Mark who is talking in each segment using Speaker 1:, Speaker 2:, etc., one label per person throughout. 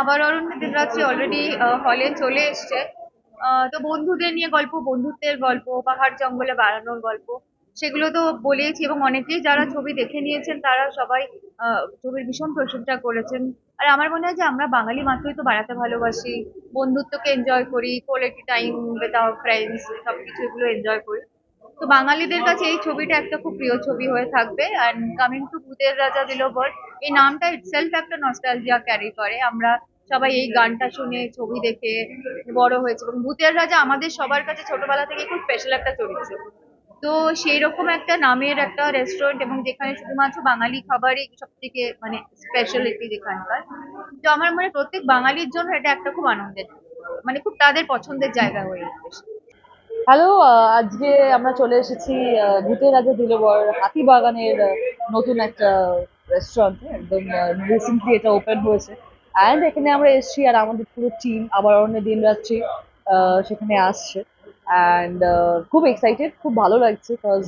Speaker 1: আবার অরণ্য দিনরাত্রি অলরেডি হলে চলে এসছে। তো বন্ধুদের নিয়ে গল্প, বন্ধুত্বের গল্প, পাহাড় জঙ্গলে বাড়ানোর গল্প, সেগুলো তো বলেইছি এবং অনেকেই যারা ছবি দেখে নিয়েছেন, তারা সবাই ছবির ভীষণ প্রশংসা করেছেন। আর আমার মনে হয় যে আমরা বাঙালি মাত্রই তো বাড়াতে ভালোবাসি, বন্ধুত্বকে এনজয় করি quality time with our friends সবকিছু এগুলো এনজয় করি। তো বাঙালিদের কাছে এই ছবিটা একটা খুব প্রিয় ছবি হয়ে থাকবে। অ্যান্ড কামিং টু ভূতের রাজা দিল বল এই নামটা ইটসেলফ একটা নস্টালজিয়া ক্যারি করে। আমরা সবাই এই গানটা শুনে ছবি দেখে বড় হয়েছে এবং ভূতের রাজা আমাদের সবার কাছে ছোটবেলা থেকে খুব স্পেশাল একটা চরিত্র। তো সেই রকম একটা নামের একটা রেস্টুরেন্ট এবং যেখানে শুধুমাত্র বাঙালি খাবারই সব থেকে মানে স্পেশালিটি যেখানকার, তো আমার মনে প্রত্যেক বাঙালির জন্য এটা একটা খুব আনন্দের মানে খুব তাদের পছন্দের জায়গা হয়ে উঠেছে
Speaker 2: হ্যালো আজকে আমরা চলে এসেছি ভূতের রাজা দিলবর হাতিবাগানের নতুন একটা রেস্টুরেন্টে একদম রিসেন্টলি এটা ওপেন হয়েছে। অ্যান্ড এখানে আমরা এসেছি আর আমাদের পুরো টিম আবার অন্য দিন রাত্রি সেখানে আসছে। অ্যান্ড খুব এক্সাইটেড খুব ভালো লাগছে বিকজ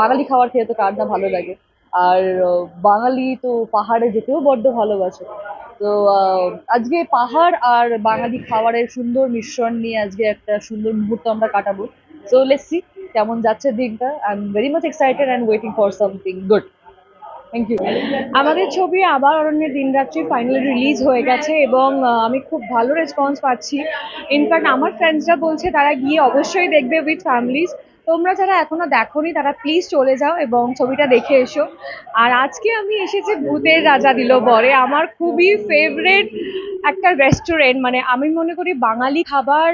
Speaker 2: বাঙালি খাবার খেয়ে তো কার না ভালো লাগে। আর বাঙালি তো পাহাড়ে যেতেও বড্ড ভালোবাসে। তো আজকে পাহাড় আর বাঙালি খাবারের সুন্দর মিশ্রণ নিয়ে আজকে একটা সুন্দর মুহূর্ত আমরা কাটাবো। সো লেটস সি কেমন যাচ্ছে দিনটা। I am very much excited and waiting for something good thank you
Speaker 3: আমাদের ছবি আবার অরণ্যের দিনরাত্রি ফাইনালি রিলিজ হয়ে গেছে এবং আমি খুব ভালো রেসপন্স পাচ্ছি। ইনফ্যাক্ট আমার ফ্রেন্ডসরা বলছে তারা গিয়ে অবশ্যই দেখবে উইথ ফ্যামিলিজ তোমরা যারা এখনও দেখোনি, তারা প্লিজ চলে যাও এবং ছবিটা দেখে এসো। আর আজকে আমি এসেছি ভূতের রাজা দিল বরে আমার খুবই ফেভারেট একটা রেস্টুরেন্ট মানে আমি মনে করি বাঙালি খাবার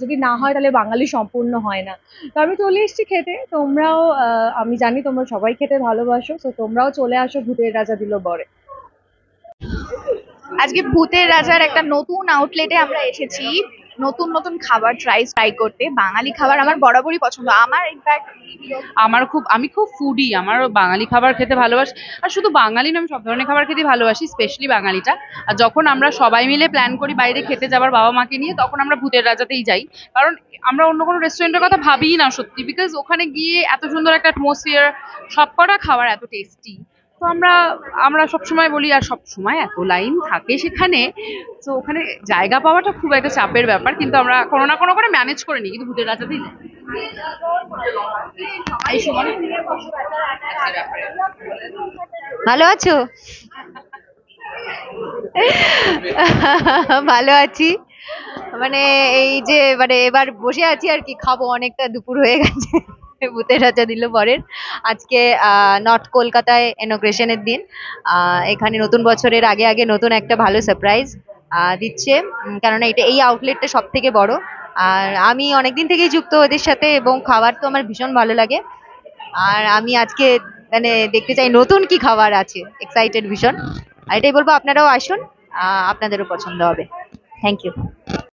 Speaker 3: যদি না হয় তাহলে বাঙালি সম্পূর্ণ হয় না। তো আমি চলে এসেছি খেতে, তোমরাও আমি জানি তোমরা সবাই খেতে ভালোবাসো, তো তোমরাও চলে আসো ভূতের রাজা দিল বরে
Speaker 4: আজকে ভূতের রাজার একটা নতুন আউটলেটে আমরা এসেছি। নতুন নতুন খাবার ট্রাই ট্রাই করতে। বাঙালি খাবার আমার বরাবরই পছন্দ। আমার ইনফ্যাক্ট
Speaker 5: আমার খুব, আমি খুব ফুডি আমার বাঙালি খাবার খেতে ভালোবাসি। আর শুধু বাঙালি না, আমি সব ধরনের খাবার খেতে ভালোবাসি স্পেশালি বাঙালিটা। আর যখন আমরা সবাই মিলে প্ল্যান করি বাইরে খেতে যাবার বাবা মাকে নিয়ে, তখন আমরা ভূতের রাজাতেই যাই। কারণ আমরা অন্য কোনো রেস্টুরেন্টের কথা ভাবিই না সত্যি বিকজ ওখানে গিয়ে এত সুন্দর একটা অ্যাটমসফিয়ার সব কটা খাবার এত টেস্টি তো আমরা আমরা সবসময় বলি, আর সব সময় এত লাইন থাকে সেখানে। তো ওখানে জায়গা পাওয়াটা খুব একটা চাপের ব্যাপার, কিন্তু আমরা কোনো না কোনো করে ম্যানেজ করে নিই, কিন্তু ভূতের রাজাতেই যাই।
Speaker 6: ভালো আছো? ভালো আছি। মানে এই যে মানে এবার বসে আছি আর কি, খাব, অনেকটা দুপুর হয়ে গেছে। ভূতের রাজা দিল পরের আজকে নর্থ কলকাতায় এনোগ্রেশনের দিন। এখানে নতুন বছরের আগে আগে নতুন একটা ভালো সারপ্রাইজ দিচ্ছে। কেননা এটা এই আউটলেটটা সব থেকে বড়। আর আমি অনেকদিন থেকেই যুক্ত ওদের সাথে এবং খাবার তো আমার ভীষণ ভালো লাগে। আর আমি আজকে মানে দেখতে চাই নতুন কি খাবার আছে। এক্সাইটেড ভীষণ। আর এটাই বলব, আপনারাও আসুন। আপনাদেরও পছন্দ হবে। Thank you